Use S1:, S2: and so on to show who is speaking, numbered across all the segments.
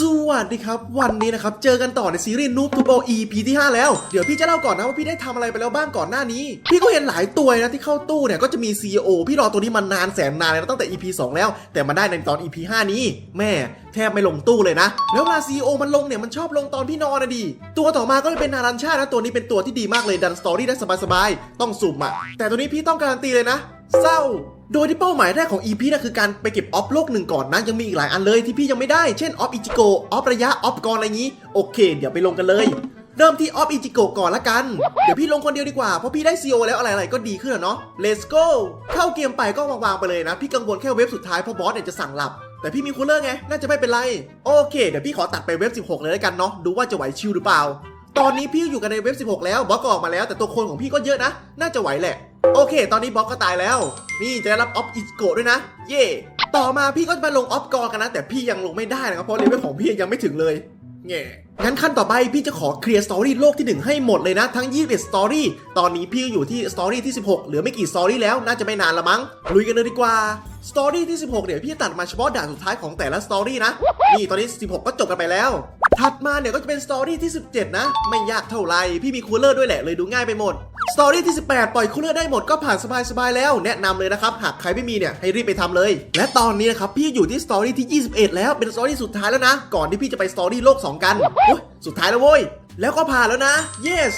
S1: สวัสดีครับ วันนี้นะครับ เจอกันต่อในซีรีส์นูบทูโบ EP ที่ 5 แล้ว เดี๋ยวพี่จะเล่าก่อนนะว่าพี่ได้ทำอะไรไปแล้วบ้างก่อนหน้านี้ พี่ก็เห็นหลายตัวนะที่เข้าตู้เนี่ย ก็จะมี CEO พี่รอตัวนี้มานานแสนนานเลยนะตั้งแต่ EP 2 แล้ว แต่มาได้ในตอน EP 5 นี้ แม่แทบไม่ลงตู้เลยนะ แล้วเวลา CEO มันลงเนี่ยมันชอบลงตอนพี่นอนนะดิตัวต่อมาก็เลยเป็นนารันชานะตัวนี้เป็นตัวที่ดีมากเลยดันสตอรี่ได้สบายๆต้องสุ่มอะแต่ตัวนี้พี่ต้องการันตีเลยนะเศร้า โดยที่เป้าหมายแรกของ EP นะคือการไปเก็บออฟโลกหนึ่งก่อนนะยังมีอีกหลายอันเลยที่พี่ยังไม่ได้ เช่นออฟอิจิโกออฟระยะออฟกรอะไรงี้ โอเค เดี๋ยวไปลงกันเลย เริ่มที่ออฟอิจิโกก่อนละกัน เดี๋ยวพี่ลงคนเดียวดีกว่า เพราะพี่ได้ CO แล้วอะไรๆก็ดีขึ้นอะเนาะ let's go เข้าเกมไปก็วางๆไปเลยนะ พี่กังวลแค่เว็บสุดท้ายเพราะบอสเนี่ยจะสั่งหลับแต่พี่มีคูลเลอร์ไง น่าจะไม่เป็นไร โอเค เดี๋ยวพี่ขอตัดไปเว็บ 16 เลยแล้วกันเนาะ ดูว่าจะไหวชิวหรือเปล่า ตอนนี้พี่อยู่กันในเว็บ 16 แล้ว บล็อกก็ออกมาแล้ว แต่ตัวคนของพี่ก็เยอะนะ น่าจะไหวแหละ โอเค ตอนนี้บล็อกก็ตายแล้ว นี่จะได้รับออฟอิจิโกด้วยนะ เย่ต่อมาพี่ก็จะมาลงออฟกอร์กันนะ แต่พี่ยังลงไม่ได้นะครับ เพราะเลเวลของพี่ยังไม่ถึงเลยแง่งั้นขั้นต่อไปพี่จะขอเคลียร์สตอรี่โลกที่ 1 ให้หมดเลยนะ ทั้ง21สตอรี่ตอนนี้พี่อยู่ที่สตอรี่ที่ 16 เหลือไม่กี่สตอรี่แล้วน่าจะไม่นานละมั้งลุยกันเลยดีกว่าสตอรี่ที่ 16เนี่ยพี่ตัดมาเฉพาะด่านสุดท้ายของแต่ละสตอรี่นะ นี่ตอนนี้ 16 ก็จบกันไปแล้ว ถัดมาเนี่ยก็จะเป็นสตอรี่ที่ 17 นะ ไม่ยากเท่าไหร่พี่มีคูลเลอร์ด้วยแหละเลยดูง่ายไปหมด สตอรี่ที่ 18 ปล่อยคูลเลือร์ได้หมดก็ผ่านสบายๆแล้ว แนะนำเลยนะครับ หากใครไม่มีเนี่ยให้รีบไปทำเลย และตอนนี้นะครับพี่อยู่ที่สตอรี่ที่ 21 แล้วเป็นสตอรี่สุดท้ายแล้วนะ ก่อนที่พี่จะไปสตอรี่โลก 2 กันสุดท้ายแล้วเว้ยแล้วก็ผ่านแล้วนะ yes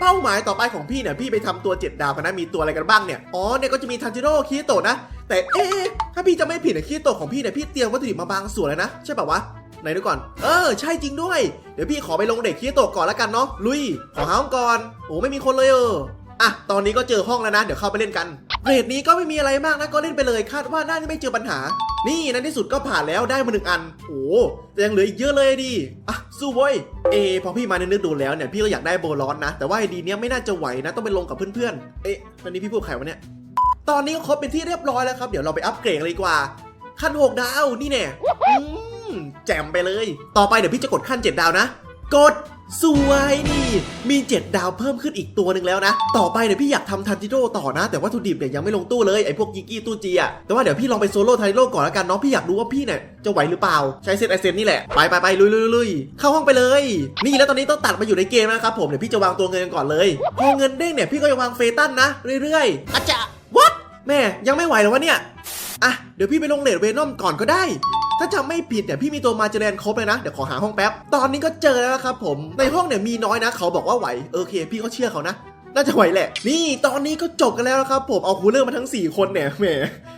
S1: เป้าหมายต่อไปของพี่เนี่ยพี่ไปทำตัว 7 ดาวนนะมีตัวอะไรกันบ้างเนี่ยอ๋อเนี่ยก็จะมีทันจิโร่คิโตะนะ แต่เอ๊ะถ้าพี่จะไม่ผิดเนี่ยคิโตะของพี่เนี่ยพี่เตรียมวัตถุดิบมาบางส่วนแล้วนะใช่ป่าวะ ไหนดูก่อน เออ ใช่จริงด้วย เดี๋ยวพี่ขอไปลงเด็กคิโตก่อนแล้วกันเนาะ ลุย ขอหาห้องก่อน โอ้ไม่มีคนเลยเออ อะ ตอนนี้ก็เจอห้องแล้วนะ เดี๋ยวเข้าไปเล่นกันเรทนี้ก็ไม่มีอะไรมากนะ ก็เล่นไปเลย คาดว่าน่าจะไม่เจอปัญหา นี่ในที่สุดก็ผ่านแล้วได้มาหนึ่งอัน โอ้แต่ยังเหลืออีกเยอะเลยดิ อะ สู้เว้ย เอ พอพี่มานึกดูแล้วเนี่ย พี่ก็อยากได้โบลอนนะ แต่ว่าไอดีเนี้ยไม่น่าจะไหวนะ ต้องไปลงกับเพื่อนๆ เอ๊ะตอนนี้พี่พูดใครวะเนี่ย ตอนนี้ก็ครบเป็นที่เรียบร้อยแล้วครับ เดี๋ยวเราไปอัปเกรดเลยดีกว่า ขั้น6ดาว นี่แน่อืม แจ่มไปเลย ต่อไปเดี๋ยวพี่จะกดขั้น 7 ดาวนะ กดสวยนี่ มี 7 ดาวเพิ่มขึ้นอีกตัวหนึ่งแล้วนะ ต่อไปเดี๋ยวพี่อยากทำทันจิโร่ต่อนะ แต่วัตถุดิบเนี่ยยังไม่ลงตู้เลย ไอ้พวกกิกี้ตู้จีอะแต่ว่าเดี๋ยวพี่ลองไปโซโล่ทันจิโร่ก่อนแล้วกันเนาะพี่อยากรู้ว่าพี่เนี่ยจะไหวหรือเปล่า ใช้เซตไอเซนนี่แหละ ไปไปไปลุยลุยลุยเข้าห้องไปเลย นี่แล้วตอนนี้ต้องตัดมาอยู่ในเกมนะครับผมเดี๋ยวพี่จะวางตัวเงินก่อนเลย พอเงินเด้งเนี่ยพี่ก็จะวางเฟตันนะเรื่อยๆอาจจะ what แม่ยังไม่ไหวแล้ววะเนี่ยอะเดี๋ยวพี่ไปลงเลดเวนอมก่อนก็ได้ ถ้าจำไม่ผิดเนี่ยพี่มีตัวมาเจแรนครบเลยนะ เดี๋ยวขอหาห้องแป๊บ ตอนนี้ก็เจอแล้วครับผม ในห้องเนี่ยมีน้อยนะ เขาบอกว่าไหว โอเค พี่ก็เชื่อเขานะน่าจะไหวแหละ นี่ตอนนี้ก็จบกันแล้วครับ ผมเอาคูลเลอร์มาทั้ง 4 คนเนี่ยแหม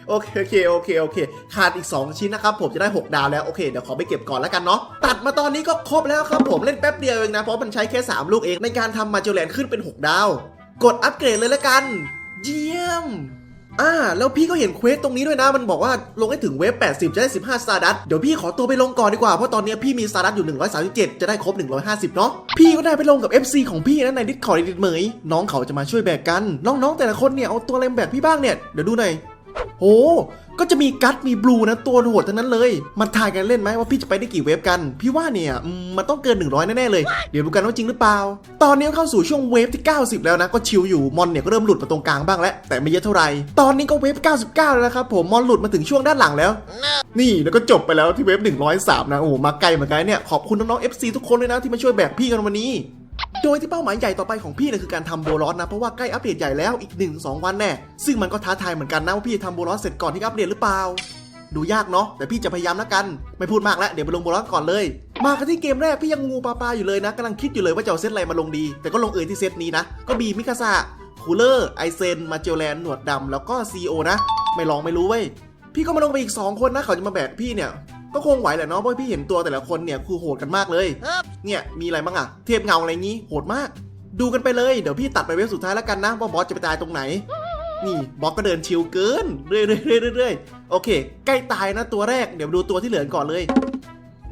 S1: โอเคโอเคโอเคโอเคขาดอีก 2 ชิ้นนะครับผมจะได้ 6 ดาวแล้วโอเคเดี๋ยวขอไปเก็บก่อนแล้วกันเนาะตัดมาตอนนี้ก็ครบแล้วครับผมเล่นแป๊บเดียวเองนะเพราะมันใช้แค่ 3 ลูกเองในการทำมาเจแรนขึ้นเป็น 6 ดาว กดอัปเกรดเลยแล้วกัน เยี่ยม อ่าแล้วพี่ก็เห็นเควสตรงนี้ด้วยนะ มันบอกว่าลงให้ถึงเวฟ 80 จะได้ 15สตาร์ดัตเดี๋ยวพี่ขอตัวไปลงก่อนดีกว่า เพราะตอนนี้พี่มีสตาร์ดัตอยู่ 137 จะได้ครบ 150 เนาะพี่ก็ได้ไปลงกับ FC ของพี่นะในดิสคอร์ดดิดเหมยน้องเขาจะมาช่วยแบกกัน น้องๆแต่ละคนเนี่ยเอาตัวอะไรมแบกพี่บ้างเนี่ยเดี๋ยวดูหน่อย โห ก็จะมีกัตมีบลูนะตัวโหดทั้งนั้นเลยมาทายกันเล่นไหมว่าพี่จะไปได้กี่เวฟกัน พี่ว่าเนี่ยมันต้องเกิน 100 แน่ๆเลย เดี๋ยวดูกันว่าจริงหรือเปล่า ตอนนี้เข้าสู่ช่วงเวฟที่ 90 แล้วนะ ก็ชิลอยู่ มอนเนี่ยก็เริ่มหลุดมาตรงกลางบ้างแล้ว แต่ไม่เยอะเท่าไหร่ ตอนนี้ก็เวฟ 99 แล้วนะครับผม มอนหลุดมาถึงช่วงด้านหลังแล้ว นี่แล้วก็จบไปแล้วที่เวฟ 103 นะ โอ้มาไกลเหมือนกันเนี่ย ขอบคุณน้องๆ FC ทุกคนเลยนะที่มาช่วยแบกพี่กันวันนี้ โดยที่เป้าหมายใหญ่ต่อไปของพี่เนี่ยคือการทำโบลอสนะ เพราะว่าใกล้อัปเดตใหญ่แล้วอีก 1-2 วันแน่ ซึ่งมันก็ท้าทายเหมือนกันนะว่าพี่จะทำโบลอสเสร็จก่อนที่อัปเดตหรือเปล่า ดูยากเนาะแต่พี่จะพยายามแล้วกัน ไม่พูดมากแล้วเดี๋ยวไปลงโบลอสก่อนเลย มากันที่เกมแรกพี่ยังงูปลาปลาอยู่เลยนะกำลังคิดอยู่เลยว่าจะเอาเซตอะไรมาลงดี แต่ก็ลงเอยที่เซตนี้นะ ก็บีมิคาซาคูลเลอร์ไอเซนมาเจลแลนหนวดดำแล้วก็ซีโอนะ ไม่ลองไม่รู้เว้ยพี่ก็มาลงไปอีก 2 คนนะเขาจะมาแบกพี่เนี่ยก็คงไหวแหละเนาะเพราะพี่เห็นตัวแต่ละคนเนี่ยคือโหดกันมากเลย เนี่ยมีอะไรบ้างอะเทพเงาอะไรงี้โหดมาก ดูกันไปเลยเดี๋ยวพี่ตัดไปเว็บสุดท้ายแล้วกันนะว่าบอสจะไปตายตรงไหน นี่บอสก็เดินชิวเกินเรื่อยๆเรื่อยๆเรื่อยโอเค ใกล้ตายนะตัวแรกเดี๋ยวดูตัวที่เหลือก่อนเลย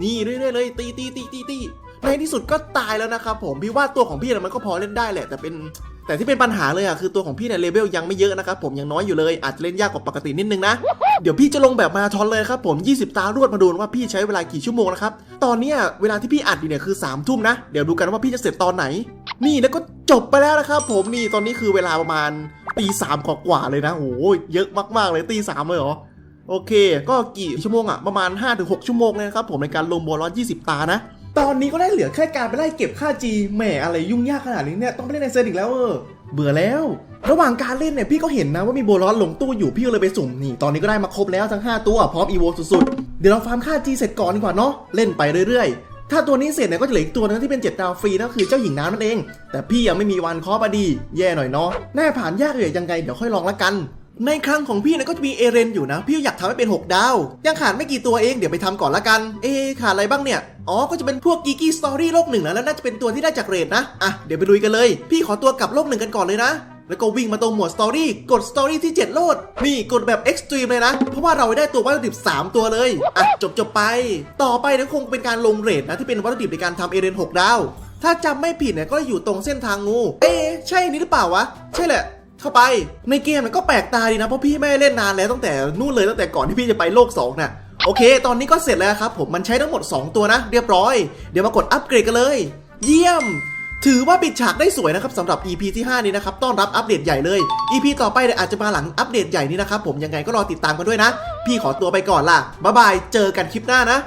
S1: นี่เรื่อยๆเลยตีตีตีตีตีในที่สุดก็ตายแล้วนะครับผมพี่ว่าตัวของพี่มันก็พอเล่นได้แหละแต่เป็น แต่ที่เป็นปัญหาเลยอะคือตัวของพี่เนี่ยเลเวลยังไม่เยอะนะครับผมยังน้อยอยู่เลยอาจจะเล่นยากกว่าปกตินิดนึงนะ เดี๋ยวพี่จะลงแบบมาราธอนเลยครับผม 20 ตารวดมาดูว่าพี่ใช้เวลากี่ชั่วโมงนะครับตอนนี้เวลาที่พี่อัดอยู่เนี่ยคือ3ามทุ่มนะเดี๋ยวดูกันว่าพี่จะเสร็จตอนไหน นี่แล้วก็จบไปแล้วนะครับผมนี่ตอนนี้คือเวลาประมาณตีสามกว่าๆเลยนะโอ้โหเยอะมากๆเลยตีสามเลยเหรอโอเค ก็กี่ชั่วโมงอะประมาณ 5-6 ชั่วโมงเลยนะครับผมในการลงโบร้อยยี่สิบตานะ ตอนนี้ก็ได้เหลือแค่การไปไล่เก็บค่าจีแหมอะไรยุ่งยากขนาดนี้เนี่ยต้องไปเล่นในเซนอีกแล้วเออเบื่อแล้ว ระหว่างการเล่นเนี่ยพี่ก็เห็นนะว่ามีโบลอนลงตู้อยู่พี่ก็เลยไปสุ่มนี่ตอนนี้ก็ได้มาครบแล้วทั้ง 5 ตัวพร้อมอีโวสุดๆเดี๋ยวเราฟาร์มค่าจีเสร็จก่อนดีกว่าเนาะเล่นไปเรื่อยๆ ถ้าตัวนี้เสร็จเนี่ยก็จะเหลืออีกตัวนึงที่เป็น 7 ดาวฟรีนั่นก็คือเจ้าหญิงน้ำนั่นเอง แต่พี่ยังไม่มีวันเคอปะดี แย่หน่อยเนาะแน่ผ่านยากเลยยังไงเดี๋ยวค่อยลองละกัน ในครั้งของพี่นี่ยก็จะมีเอเรนอยู่นะ พี่อยากทำให้เป็น 6 ดาว ยังขาดไม่กี่ตัวเองเดี๋ยวไปทำก่อนละกัน เอขาดอะไรบ้างเนี่ย อ๋อ ก็จะเป็นพวกกีกี้สตอรี่โลกหนึ่งนะแล้วน่าจะเป็นตัวที่ได้จากเรดนะ อะ เดี๋ยวไปลุยกันเลย พี่ขอตัวกลับโลกหนึ่งกันก่อนเลยนะ แล้วก็วิ่งมาตรงหมวดสตอรี่กดสตอรี่ที่ 7 โลด นี่กดแบบเอ็กซ์ตรีมเลยนะ เพราะว่าเราได้ตัววัตถุดิบ 3 ตัวเลย อะจบจบไป ต่อไปนะคงเป็นการลงเรทนะที่เป็นวัตถุดิบในการทำเอเรน6 ดาว ถ้าจำไม่ผิดเนี่ยก็อยู่ตรงเส้นทางงู เอ๊ใช่นนี้หรือเปล่าวะ ใช่แหละ เข้าไปในเกมมันก็แปลกตาดีนะเพราะพี่ไม่ได้เล่นนานแล้วตั้งแต่นู่นเลยตั้งแต่ก่อนที่พี่จะไปโลก2น่ะโอเค ตอนนี้ก็เสร็จแล้วครับผมมันใช้ทั้งหมด 2 ตัวนะ เรียบร้อย เดี๋ยวมากดอัปเกรดกันเลย เยี่ยม ถือว่าปิดฉากได้สวยนะครับสำหรับ EP ที่ 5 นี้นะครับ ต้อนรับอัปเดตใหญ่เลย EP ต่อไปเนี่ยอาจจะมาหลังอัปเดตใหญ่นี้นะครับผมยังไงก็รอติดตามกันด้วยนะ พี่ขอตัวไปก่อนล่ะบ๊ายบายเจอกันคลิปหน้านะ